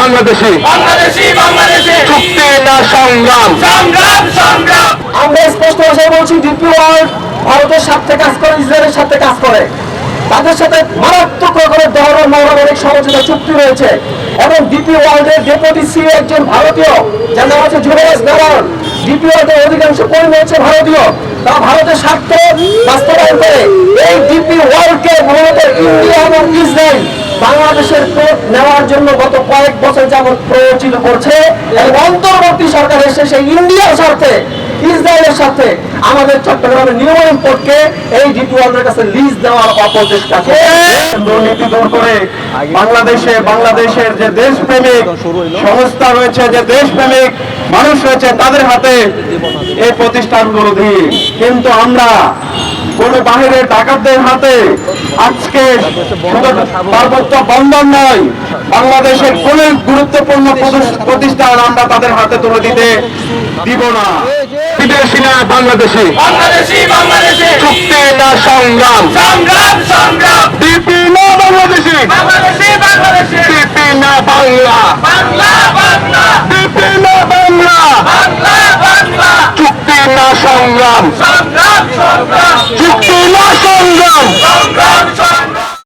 বাংলাদেশি। বাংলাদেশি বাংলাদেশি। চুক্তি না সংগ্রাম। সংগ্রাম সংগ্রাম। আমরা স্পষ্ট ভাষায় বলছি ডিপি ওয়ার্ল্ড ভারতের সাথে কাজ করে ইসরায়েলের সাথে কাজ করে। তাদের সাথে মারাত্মক রকমের ধরনের মৌলবাদিক সমঝোতা চুক্তি রয়েছে। এবং ডিপি ওয়ার্ল্ডের ডেপুটি সিও একজন ভারতীয় যার নাম হচ্ছে যুবরাজ নারায়ণ। ডিপি ওয়ার্ল্ডের অধিকাংশ কর্মী হচ্ছে ভারতীয়। তারা ভারতের স্বার্থ বাস্তবায়ন করে। এই ডিপি ওয়ার্ল্ডকে মূলত ইন্ডিয়া এবং ইসরায়েল বাংলাদেশের কোর্ট নেওয়ার জন্য গত কয়েক বছর যাবৎ প্ররোচিত করছে। এবং অন্তর্বর্তী সরকার এসে সেই ইন্ডিয়ার স্বার্থে, ইসরায়েলের সাথে আমাদের চট্টগ্রামের নিয়ম কোর্টকে এই ডিপি ওয়ার্ল্ডের কাছে লিজ দেওয়ার অপচেষ্টা দুর্নীতি দূর করে বাংলাদেশে, বাংলাদেশের যে দেশপ্রেমিক সংস্থা রয়েছে, যে দেশপ্রেমিক মানুষ রয়েছে, তাদের হাতে এই প্রতিষ্ঠানগুলো দিই। কিন্তু আমরা কোন বাহিরের ডাকাতদের হাতে আজকে পার্বত্য বন্ধন নয়। বাংলাদেশের কোন গুরুত্বপূর্ণ প্রতিষ্ঠান আমরা তাদের হাতে তুলে দিতে দিব না। বিদেশি না বাংলাদেশি। চুক্তি না সংগ্রাম। ডিপি না বাংলাদেশি ডিপি না বাংলা বাংলা বাংলা চুক্তি না সংগ্রাম। সংগ্রাম